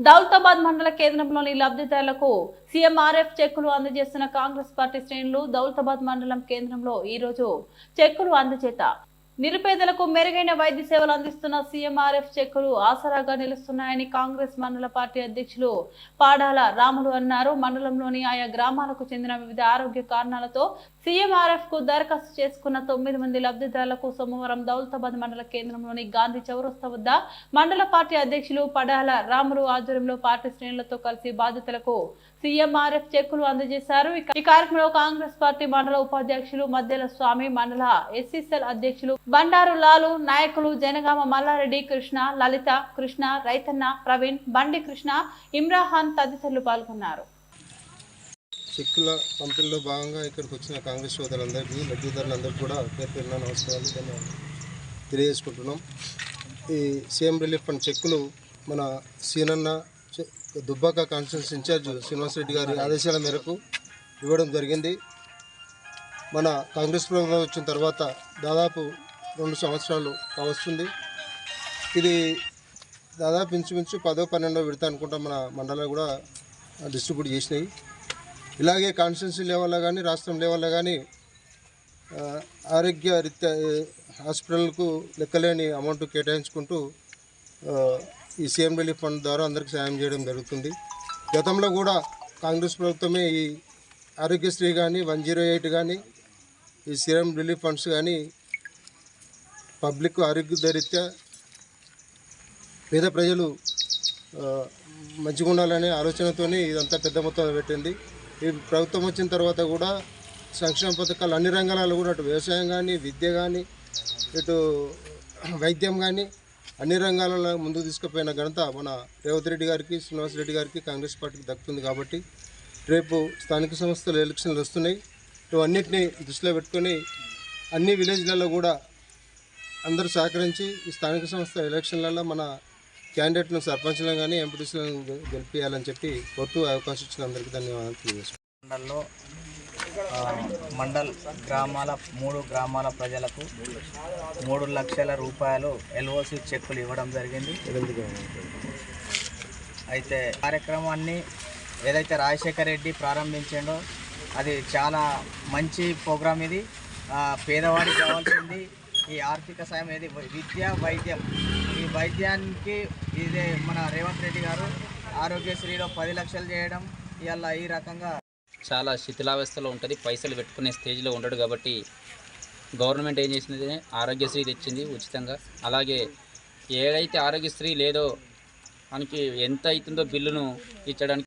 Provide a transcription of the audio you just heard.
దౌలతాబాద్ మండల కేంద్రంలోని లబ్ధిదారులకు సీఎంఆర్ఎఫ్ చెక్కులు అందజేస్తున్న కాంగ్రెస్ పార్టీ శ్రేణులు దౌలతాబాద్ మండలం కేంద్రంలో ఈ రోజు చెక్కులు అందజేత నిరుపేదలకు మెరుగైన వైద్య సేవలు అందిస్తున్న సీఎంఆర్ఎఫ్ చెక్కులు ఆసరాగా నిలుస్తున్నాయని కాంగ్రెస్ మండల పార్టీ అధ్యక్షులు పాడాల రాములు అన్నారు. మండలంలోని ఆయా గ్రామాలకు చెందిన వివిధ ఆరోగ్య కారణాలతో సీఎంఆర్ఎఫ్కు దరఖాస్తు చేసుకున్న తొమ్మిది మంది లబ్ధిదారులకు సోమవారం దౌలతాబాద్ మండల కేంద్రంలోని గాంధీ చౌరస్తా వద్ద మండల పార్టీ అధ్యక్షులు పడాల రాములు ఆధ్వర్యంలో పార్టీ శ్రేణులతో కలిసి బాధితులకు సీఎంఆర్ఎఫ్ చెక్కులు అందజేశారు. ఈ కార్యక్రమంలో కాంగ్రెస్ పార్టీ మండల ఉపాధ్యక్షులు మద్దెల స్వామి మండల ఎస్సీసెల్ అధ్యక్షులు బండారు లాలు నాయకులు జనగామ మల్లారెడ్డి కృష్ణ లలిత కృష్ణ రైతన్న ప్రవీణ్ బండి కృష్ణ ఇమ్రాహాన్ తదితరులు పాల్గొన్నారు. చెక్కుల పంపిణీలో భాగంగా ఇక్కడికి వచ్చిన కాంగ్రెస్ సోదరులందరికీ లబ్ధిదారులందరికీ కూడా పేరు పేరున నమస్కారాలు ధన్యవాదాలు తెలియజేసుకుంటున్నాం. ఈ సీఎం రిలీఫ్ ఫండ్ చెక్కులు మన సీనన్న చె- దుబ్బాక కాన్స్టిట్యూన్స్ ఇన్ఛార్జ్ శ్రీనివాసరెడ్డి గారి ఆదేశాల మేరకు ఇవ్వడం జరిగింది. మన కాంగ్రెస్ ప్రభుత్వం వచ్చిన తర్వాత దాదాపు రెండు సంవత్సరాలు కావస్తుంది. ఇది దాదాపు ఇంచుమించు పదో పన్నెండో విడత అనుకుంటా మన మండలం కూడా డిస్ట్రిబ్యూట్ చేసినాయి. ఇలాగే కాన్స్టిట్యున్సీ లెవెల్లో కానీ రాష్ట్రం లెవెల్లో కానీ ఆరోగ్య రీత్యా హాస్పిటల్కు లెక్కలేని అమౌంట్ కేటాయించుకుంటూ ఈ సీఎం రిలీఫ్ ఫండ్ ద్వారా అందరికీ సాయం చేయడం జరుగుతుంది. గతంలో కూడా కాంగ్రెస్ ప్రభుత్వమే ఈ ఆరోగ్యశ్రీ కానీ వన్ జీరో ఎయిట్ కానీ ఈ సీఎం రిలీఫ్ ఫండ్స్ కానీ పబ్లిక్ ఆరోగ్య రీత్యా పేద ప్రజలు మంచిగా ఉండాలనే ఆలోచనతో ఇదంతా పెద్ద మొత్తంలో పెట్టింది. ఈ ప్రభుత్వం వచ్చిన తర్వాత కూడా సంక్షేమ పథకాలు అన్ని రంగాలలో కూడా అటు వ్యవసాయం కానీ విద్య కానీ ఇటు వైద్యం కానీ అన్ని రంగాలలో ముందుకు తీసుకుపోయిన ఘనత మన రేవంత్ రెడ్డి గారికి శ్రీనివాస్ రెడ్డి గారికి కాంగ్రెస్ పార్టీకి దక్కుతుంది కాబట్టి రేపు స్థానిక సంస్థలు ఎలక్షన్లు వస్తున్నాయి. ఇవన్నిటిని దృష్టిలో పెట్టుకొని అన్ని విలేజ్లలో కూడా అందరూ సహకరించి ఈ స్థానిక సంస్థ ఎలక్షన్లలో మన క్యాండిడేట్ను సర్పంచ్లను కానీ ఎంపీటీసీలను గెలిపించాలని చెప్పి కోర్టు అవకాశం ఇచ్చిన అందరికీ ధన్యవాదాలు తెలియజేస్తున్నాను. మండల్లో మండల్ గ్రామాల మూడు గ్రామాల ప్రజలకు మూడు లక్షల రూపాయలు ఎల్ఓసి చెక్కులు ఇవ్వడం జరిగింది. అయితే కార్యక్రమాన్ని ఏదైతే రాజశేఖర రెడ్డి ప్రారంభించాడో అది చాలా మంచి ప్రోగ్రామ్ ఇది. ఆ, పేదవాడికి కావాల్సింది ఈ ఆర్థిక సాయం అనేది విద్య వైద్యం. ఈ వైద్యానికి ఇదే మన రేవంత్ రెడ్డి గారు ఆరోగ్యశ్రీలో పది లక్షలు చేయడం ఇవాళ ఈ రకంగా చాలా శిథిలావస్థలో ఉంటుంది. పైసలు పెట్టుకునే స్టేజ్లో ఉండడు కాబట్టి గవర్నమెంట్ ఏం చేసింది? ఆరోగ్యశ్రీ తెచ్చింది ఉచితంగా. అలాగే ఏదైతే ఆరోగ్యశ్రీ లేదో మనకి ఎంత అవుతుందో బిల్లును ఇచ్చడానికి